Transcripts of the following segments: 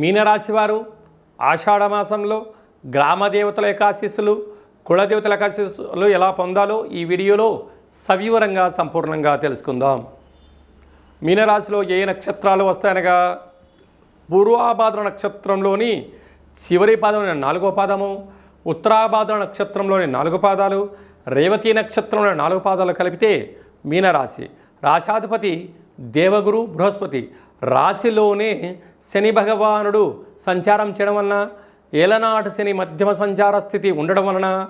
మీనరాశివారు ఆషాఢమాసంలో గ్రామదేవతల మాసంలో గ్రామ దేవతల యొక్క ఆశీస్సులు కులదేవతల యొక్క ఆశీస్సులు ఎలా పొందాలో ఈ వీడియోలో సవివరంగా సంపూర్ణంగా తెలుసుకుందాం. మీనరాశిలో ఏ నక్షత్రాలు వస్తాయనగా పూర్వాభాద్ర నక్షత్రంలోని చివరి పాదం నాలుగో పాదము ఉత్తరాభాద్ర నక్షత్రంలోని నాలుగు పాదాలు రేవతి నక్షత్రంలోని నాలుగు పాదాలు కలిపితే మీనరాశి. రాశాధిపతి దేవగురు బృహస్పతి. రాశిలోనే శని భగవానుడు సంచారం చేయడం వలన ఏలనాటి శని మధ్యమ సంచార స్థితి ఉండడం వలన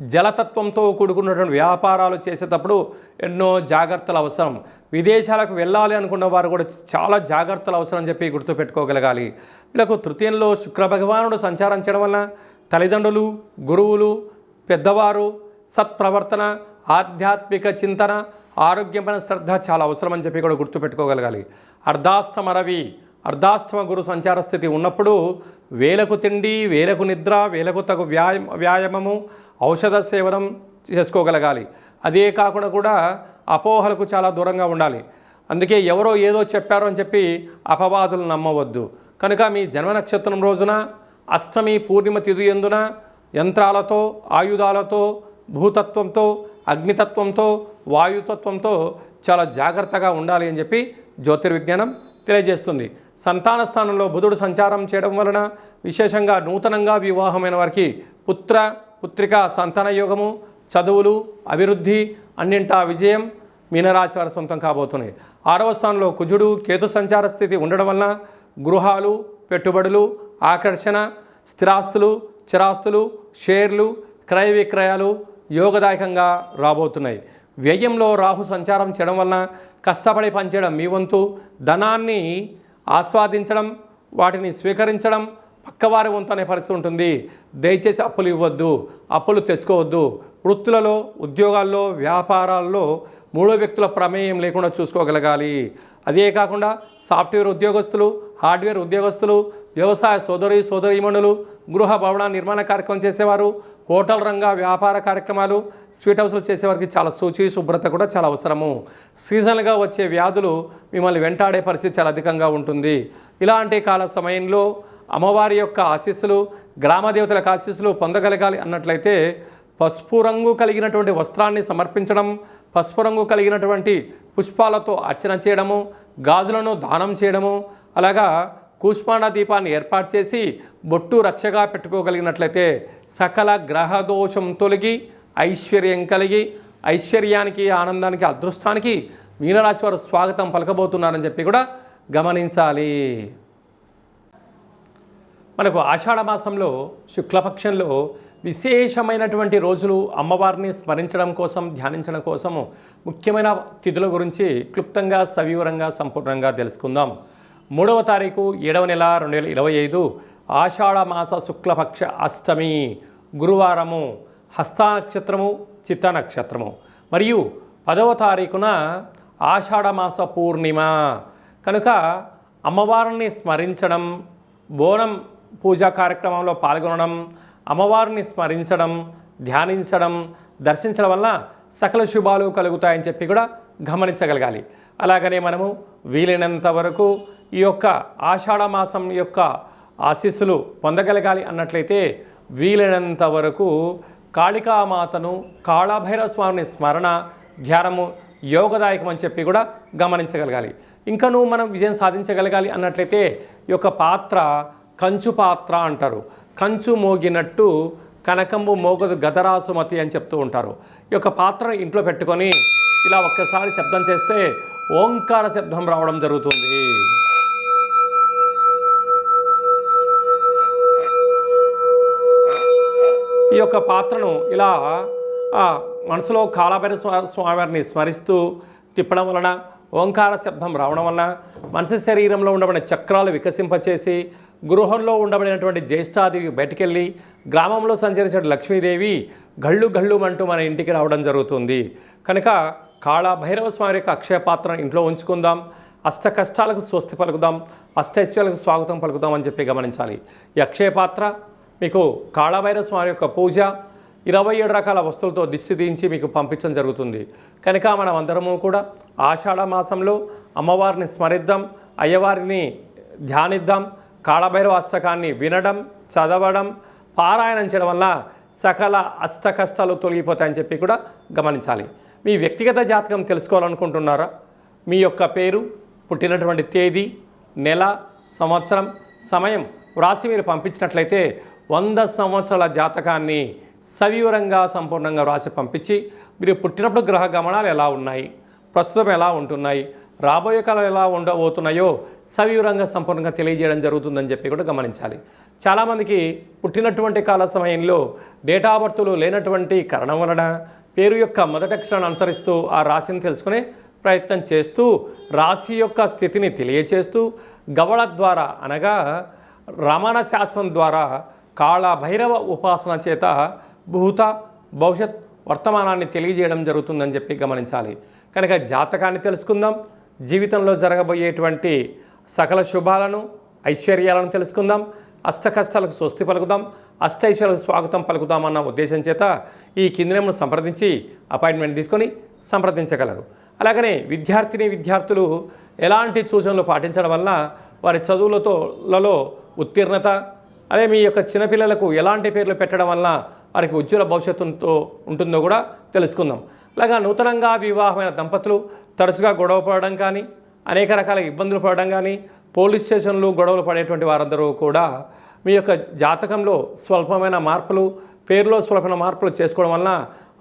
జలతత్వంతో కూడుకున్నటువంటి వ్యాపారాలు చేసేటప్పుడు ఎన్నో జాగ్రత్తలు అవసరం. విదేశాలకు వెళ్ళాలి అనుకున్న వారు కూడా చాలా జాగ్రత్తలు అవసరం అని చెప్పి గుర్తుపెట్టుకోగలగాలి. వీళ్ళకు తృతీయంలో శుక్ర భగవానుడు సంచారం చేయడం వలన తల్లిదండ్రులు గురువులు పెద్దవారు సత్ప్రవర్తన ఆధ్యాత్మిక చింతన ఆరోగ్యమైన శ్రద్ధ చాలా అవసరమని చెప్పి కూడా గుర్తుపెట్టుకోగలగాలి. అర్ధాష్టమ రవి అర్ధాష్టమ గురు సంచార స్థితి ఉన్నప్పుడు వేలకు తిండి వేలకు నిద్ర వేలకు తగు వ్యాయామ వ్యాయామము ఔషధ సేవనం చేసుకోగలగాలి. అదే కాకుండా కూడా అపోహలకు చాలా దూరంగా ఉండాలి. అందుకే ఎవరో ఏదో చెప్పారో అని చెప్పి అపవాదులు నమ్మవద్దు. కనుక మీ జన్మ నక్షత్రం రోజున అష్టమి పూర్ణిమ తిథి ఎందున యంత్రాలతో ఆయుధాలతో భూతత్వంతో అగ్నితత్వంతో వాయుతత్వంతో చాలా జాగ్రత్తగా ఉండాలి అని చెప్పి జ్యోతిర్విజ్ఞానం తెలియజేస్తుంది. సంతాన స్థానంలో బుధుడు సంచారం చేయడం వలన విశేషంగా నూతనంగా వివాహమైన వారికి పుత్ర పుత్రిక సంతాన యోగము చదువులు అభివృద్ధి అన్నింటా విజయం మీనరాశి వారి సొంతం కాబోతున్నాయి. ఆరవ స్థానంలో కుజుడు కేతు సంచార స్థితి ఉండడం వలన గృహాలు పెట్టుబడులు ఆకర్షణ స్థిరాస్తులు చిరాస్తులు షేర్లు క్రయ విక్రయాలు యోగదాయకంగా రాబోతున్నాయి. వ్యయంలో రాహు సంచారం చేయడం వలన కష్టపడి పనిచేయడం మీ వంతు. ధనాన్ని ఆస్వాదించడం వాటిని స్వీకరించడం పక్కవారి వంతు అనే పరిస్థితి ఉంటుంది. దయచేసి అప్పులు ఇవ్వద్దు అప్పులు తెచ్చుకోవద్దు. వృత్తులలో ఉద్యోగాల్లో వ్యాపారాల్లో మూడో వ్యక్తుల ప్రమేయం లేకుండా చూసుకోగలగాలి. అదే కాకుండా సాఫ్ట్వేర్ ఉద్యోగస్తులు హార్డ్వేర్ ఉద్యోగస్తులు వ్యవసాయ సోదరి సోదరీమణులు గృహ భవన నిర్మాణ కార్యక్రమం చేసేవారు హోటల్ రంగ వ్యాపార కార్యక్రమాలు స్వీట్ హౌస్లు చేసేవారికి చాలా శుచి శుభ్రత కూడా చాలా అవసరము. సీజన్గా వచ్చే వ్యాధులు మిమ్మల్ని వెంటాడే పరిస్థితి చాలా అధికంగా ఉంటుంది. ఇలాంటి కాల సమయంలో అమ్మవారి యొక్క ఆశీస్సులు గ్రామ దేవతలకు ఆశీస్సులు పొందగలగాలి అన్నట్లయితే పసుపు రంగు కలిగినటువంటి వస్త్రాన్ని సమర్పించడం పసుపు రంగు కలిగినటువంటి పుష్పాలతో అర్చన చేయడము గాజులను దానం చేయడము అలాగా కూష్మాండ దీపాన్ని ఏర్పాటు చేసి బొట్టు రక్షగా పెట్టుకోగలిగినట్లయితే సకల గ్రహ దోషం తొలగి ఐశ్వర్యం కలిగి ఐశ్వర్యానికి ఆనందానికి అదృష్టానికి మీనరాశి వారు స్వాగతం పలకబోతున్నారని చెప్పి కూడా గమనించాలి. మనకు ఆషాఢ మాసంలో శుక్లపక్షంలో విశేషమైనటువంటి రోజులు అమ్మవారిని స్మరించడం కోసం ధ్యానించడం కోసము ముఖ్యమైన తిథుల గురించి క్లుప్తంగా సవివరంగా సంపూర్ణంగా తెలుసుకుందాం. మూడవ తారీఖు ఏడవ నెల రెండు వేల ఇరవై ఐదు ఆషాఢమాస శుక్లపక్ష అష్టమి గురువారము హస్త నక్షత్రము చిత్త నక్షత్రము. మరియు పదవ తారీఖున ఆషాఢమాస పూర్ణిమ. కనుక అమ్మవారిని స్మరించడం బోనం పూజా కార్యక్రమంలో పాల్గొనడం అమ్మవారిని స్మరించడం ధ్యానించడం దర్శించడం వల్ల సకల శుభాలు కలుగుతాయని చెప్పి కూడా గమనించగలగాలి. అలాగనే మనము వీలైనంత వరకు ఈ యొక్క ఆషాఢ మాసం యొక్క ఆశీస్సులు పొందగలగాలి అన్నట్లయితే వీలైనంత వరకు కాళికామాతను కాళభైరవ స్వామిని స్మరణ ధ్యానము యోగదాయకం అని చెప్పి కూడా గమనించగలగాలి. ఇంకను మనం విజయం సాధించగలగాలి అన్నట్లయితే ఈ యొక్క పాత్ర కంచు పాత్ర అంటారు. కంచు మోగినట్టు కనకంబు మోగదు గదరాసుమతి అని చెప్తూ ఉంటారు. ఈ యొక్క పాత్రను ఇంట్లో పెట్టుకొని ఇలా ఒక్కసారి శబ్దం చేస్తే ఓంకార శబ్దం రావడం జరుగుతుంది. ఈ యొక్క పాత్రను ఇలా మనసులో కాళభైర స్వామివారిని స్మరిస్తూ తిప్పడం వలన ఓంకార శబ్దం రావడం వలన మనిషి శరీరంలో ఉండబడిన చక్రాలు వికసింపచేసి గృహంలో ఉండబడినటువంటి జ్యేష్ఠాదేవి బయటికెళ్ళి గ్రామంలో సంచరించిన లక్ష్మీదేవి గళ్ళు గళ్ళు అంటూ మన ఇంటికి రావడం జరుగుతుంది. కనుక కాళ భైరవ స్వామి యొక్క అక్షయ పాత్రను ఇంట్లో ఉంచుకుందాం. అష్ట కష్టాలకు స్వస్తి పలుకుదాం. అష్టైశ్వర్యాలకు స్వాగతం పలుకుదాం అని చెప్పి గమనించాలి. ఈ అక్షయ పాత్ర మీకు కాళభైరవ స్వామి యొక్క పూజ ఇరవై ఏడు రకాల వస్తువులతో దిష్టి తీయించి మీకు పంపించడం జరుగుతుంది. కనుక మనం అందరము కూడా ఆషాఢ మాసంలో అమ్మవారిని స్మరిద్దాం అయ్యవారిని ధ్యానిద్దాం కాళభైరవ అష్టకాన్ని వినడం చదవడం పారాయణం చేయడం వల్ల సకల అష్ట కష్టాలు తొలగిపోతాయని చెప్పి కూడా గమనించాలి. మీ వ్యక్తిగత జాతకం తెలుసుకోవాలనుకుంటున్నారా? మీ యొక్క పేరు పుట్టినటువంటి తేదీ నెల సంవత్సరం సమయం వ్రాసి మీరు పంపించినట్లయితే వంద సంవత్సరాల జాతకాన్ని సవివరంగా సంపూర్ణంగా వ్రాసి పంపించి మీరు పుట్టినప్పుడు గ్రహ గమనాలు ఎలా ఉన్నాయి? ప్రస్తుతం ఎలా ఉంటున్నాయి? రాబోయే కాలం ఎలా ఉండబోతున్నాయో సవివరంగా సంపూర్ణంగా తెలియజేయడం జరుగుతుందని చెప్పి కూడా గమనించాలి. చాలామందికి పుట్టినటువంటి కాల సమయంలో డేటా బర్తులు లేనటువంటి కారణం వలన పేరు యొక్క మొదటి అక్షరాన్ని అనుసరిస్తూ ఆ రాశిని తెలుసుకునే ప్రయత్నం చేస్తూ రాశి యొక్క స్థితిని తెలియచేస్తూ గవళ ద్వారా అనగా రమణ శాస్త్రం ద్వారా కాళ భైరవ ఉపాసన చేత భూత భవిష్యత్ వర్తమానాన్ని తెలియజేయడం జరుగుతుందని చెప్పి గమనించాలి. కనుక జాతకాన్ని తెలుసుకుందాం. జీవితంలో జరగబోయేటువంటి సకల శుభాలను ఐశ్వర్యాలను తెలుసుకుందాం. అష్ట కష్టాలకు స్వస్తి పలుకుదాం. అష్టైశ్వర్యాలకు స్వాగతం పలుకుదామన్న ఉద్దేశం చేత ఈ కిందనమును సంప్రదించి అపాయింట్మెంట్ తీసుకొని సంప్రదించగలరు. అలాగనే విద్యార్థిని విద్యార్థులు ఎలాంటి సూచనలు పాటించడం వల్ల వారి చదువులతో లలో ఉత్తీర్ణత అదే మీ యొక్క చిన్నపిల్లలకు ఎలాంటి పేర్లు పెట్టడం వల్ల వారికి ఉజ్వల భవిష్యత్తుతో ఉంటుందో కూడా తెలుసుకుందాం. అలాగా నూతనంగా వివాహమైన దంపతులు తరచుగా గొడవ పడడం కానీ అనేక రకాల ఇబ్బందులు పడడం కానీ పోలీస్ స్టేషన్లు గొడవలు పడేటువంటి వారందరూ కూడా మీ యొక్క జాతకంలో స్వల్పమైన మార్పులు పేరులో స్వల్పమైన మార్పులు చేసుకోవడం వలన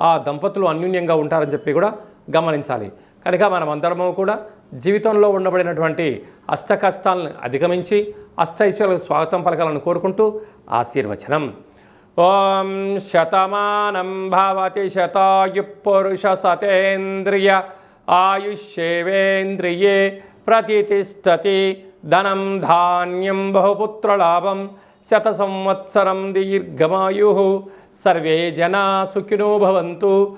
ఆ దంపతులు అన్యూన్యంగా ఉంటారని చెప్పి కూడా గమనించాలి. కనుక మనం అందరము కూడా జీవితంలో ఉండబడినటువంటి అష్ట కష్టాలను అధిగమించి అష్టైశ్వర్యాలకు స్వాగతం పలకాలని కోరుకుంటూ ఆశీర్వచనం. ఓం శతమానం భవతి శతాయు పురుష సతేంద్రియ ఆయుష్యేవేంద్రియే ప్రతిష్టతి ధనం ధాన్యం బహుపుత్రలాభం శత సంవత్సరం దీర్ఘమాయు. సర్వే జనా సుఖినో భవంతు.